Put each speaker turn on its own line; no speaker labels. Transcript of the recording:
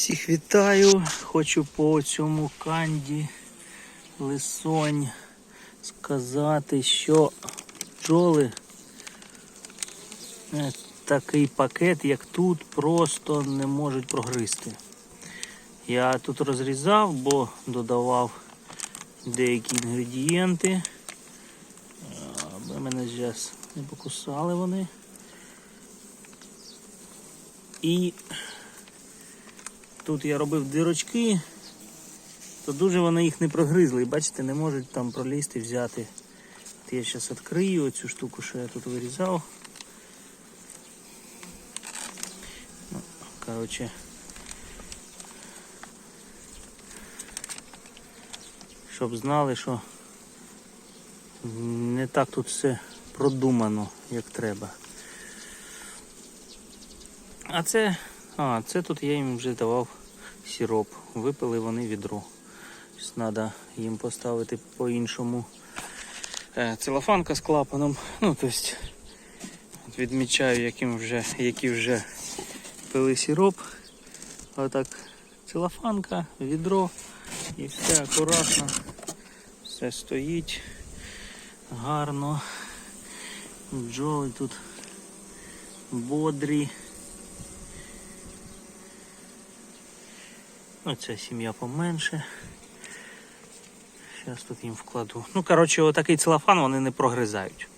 Всіх вітаю. Хочу по цьому канді лисонь сказати, що бджоли е, такий пакет, як тут, просто не можуть прогризти. Я тут розрізав, бо додавав деякі інгредієнти. Е, мене зараз не покусали вони. І тут я робив дирочки, то дуже вони їх не прогризли. Бачите, не можуть там пролізти, взяти. От я зараз відкрию оцю штуку, що я тут вирізав. Ну, коротше. Щоб знали, що не так тут все продумано, як треба. А це, а, це тут я їм вже давав сироп. Випили вони відро. Треба їм поставити по-іншому е, целофанка з клапаном. Ну, тобто відмічаю, яким вже, які вже пили сироп. Отак целофанка, відро і все акуратно. Все стоїть гарно. Бджоли тут бодрі. Оця сім'я поменше. Зараз тут їм вкладу. Ну, коротше, отакий целофан вони не прогризають.